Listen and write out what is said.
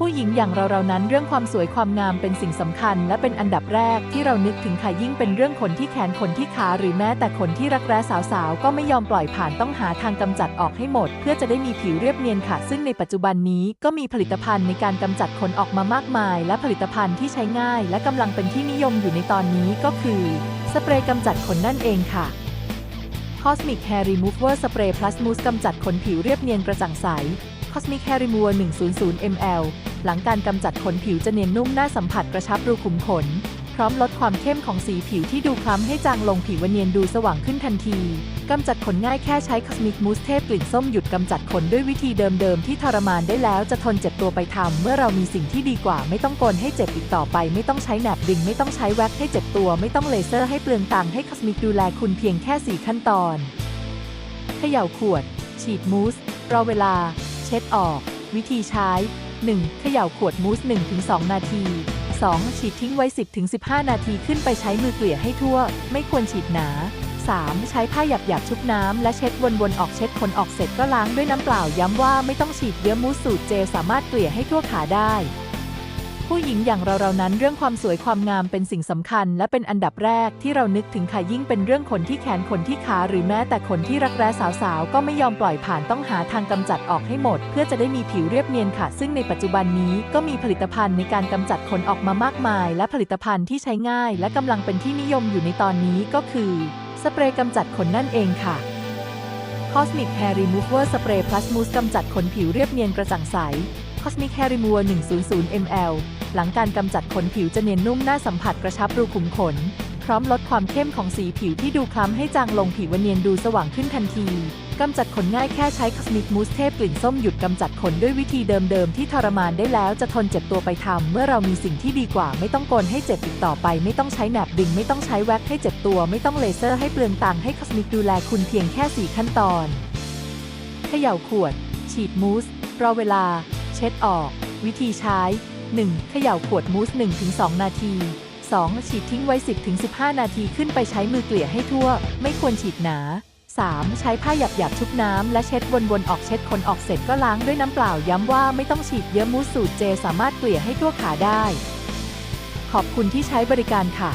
ผู้หญิงอย่างเราๆนั้นเรื่องความสวยความงามเป็นสิ่งสำคัญ และเป็นอันดับแรกที่เรานึกถึงค่ะยิ่งเป็นเรื่องขนที่แขนขนที่ขาหรือแม้แต่ขนที่รักแร้สาวๆ ก็ไม่ยอมปล่อยผ่านต้องหาทางกำจัดออกให้หมด เพื่อจะได้มีผิวเรียบเนียนค่ะ ซึ่งในปัจจุบันนี้ก็มีผลิตภัณฑ์ในการกำจัดขนออกมามากมาย และผลิตภัณฑ์ที่ใช้ง่าย และกำลังเป็นที่นิยมอยู่ในตอนนี้ก็คือสเปรย์กำจัดขนนั่นเองค่ะ Cosmic Hair Remover Spray Plus Mousse กำจัดขนผิวเรียบเนียนกระจ่างใส Cosmic Hair Remover 100 ml หลังการกำจัดขนผิวจะเนียนนุ่มน่าสัมผัสกระชับรูขุมขน พร้อมลดความเข้มของสีผิวที่ดูคล้ำให้จางลงผิวเนียนดูสว่างขึ้นทันทีกำจัดขนง่ายแค่ใช้ Cosmic Mousse เทพกลิ่นส้มหยุดกำจัดขนด้วยวิธีเดิมๆที่ทรมานได้แล้วจะทนเจ็บตัวไปทำเมื่อเรามีสิ่งที่ดีกว่าไม่ต้องกลให้เจ็บอีกต่อไป ไม่ต้องใช้แหนบดึงไม่ต้องใช้แว็กให้เจ็บตัวไม่ต้องเลเซอร์ให้เปลืองตังค์ให้ Cosmic ดูแลคุณเพียงแค่ 4 ขั้นตอนเขย่าขวด ฉีดมูสรอเวลา เช็ดออก วิธีใช้ 1. เขย่าขวดมูส 1-2 นาที 2. ฉีดทิ้งไว้ 10-15 นาทีขึ้นไปใช้มือเกลี่ยให้ทั่ว ไม่ควรฉีดหนา 3. ใช้ผ้าหยับหยับๆชุบน้ำและเช็ดวนๆออกเช็ดขนออกเสร็จก็ล้างด้วยน้ำเปล่าย้ำว่าไม่ต้องฉีดเยอะมูสสูตรเจลสามารถเกลี่ยให้ทั่วขาได้ ผู้หญิงอย่างเราๆนั้นเรื่องความสวยความงามเป็นสิ่งสำคัญ และเป็นอันดับแรกที่เรานึกถึงค่ะยิ่งเป็นเรื่องขนที่แขนขนที่ขาหรือแม้แต่ขนที่รักแร้สาวๆ ก็ไม่ยอมปล่อยผ่านต้องหาทางกำจัดออกให้หมด เพื่อจะได้มีผิวเรียบเนียนค่ะ ซึ่งในปัจจุบันนี้ก็มีผลิตภัณฑ์ในการกำจัดขนออกมามากมาย และผลิตภัณฑ์ที่ใช้ง่าย และกำลังเป็นที่นิยมอยู่ในตอนนี้ก็คือสเปรย์กำจัดขนนั่นเองค่ะ Cosmic Hair Remover Spray Plus Mousse กำจัดขนผิวเรียบเนียนกระจ่างใส Cosmic Hair Remover 100 ml หลังการกำจัดขนผิวจะเนียนนุ่มน่าสัมผัสกระชับรูขุมขน พร้อมลดความเข้มของสีผิวที่ดูคล้ำให้จางลงผิวเนียนดูสว่างขึ้นทันทีกำจัดขนง่ายแค่ใช้ Cosmic Mousse เทพกลิ่นส้มหยุดกำจัดขนด้วยวิธีเดิมๆ ที่ทรมานได้แล้วจะทนเจ็บตัวไปทำเมื่อเรามีสิ่งที่ดีกว่า ไม่ต้องกลให้เจ็บอีกต่อไป ไม่ต้องใช้แหนบดึง ไม่ต้องใช้แว็กให้เจ็บตัว ไม่ต้องเลเซอร์ให้เปลืองตังค์ให้ Cosmic ดูแลคุณเพียงแค่ 4 ขั้นตอนเขย่าขวด ฉีดมูสรอเวลา เช็ดออก วิธีใช้ 1. เขย่าขวดมูส 1-2 นาที 2. ฉีดทิ้งไว้ 10-15 นาทีขึ้นไปใช้มือเกลี่ยให้ทั่ว ไม่ควรฉีดหนา 3. ใช้ผ้าหยับหยับๆชุบน้ำและเช็ดวนๆออกเช็ดขนออกเสร็จก็ล้างด้วยน้ำเปล่าย้ำว่าไม่ต้องฉีดเยอะมูสสูตรเจ สามารถเกลี่ยให้ทั่วขาได้ ขอบคุณที่ใช้บริการค่ะ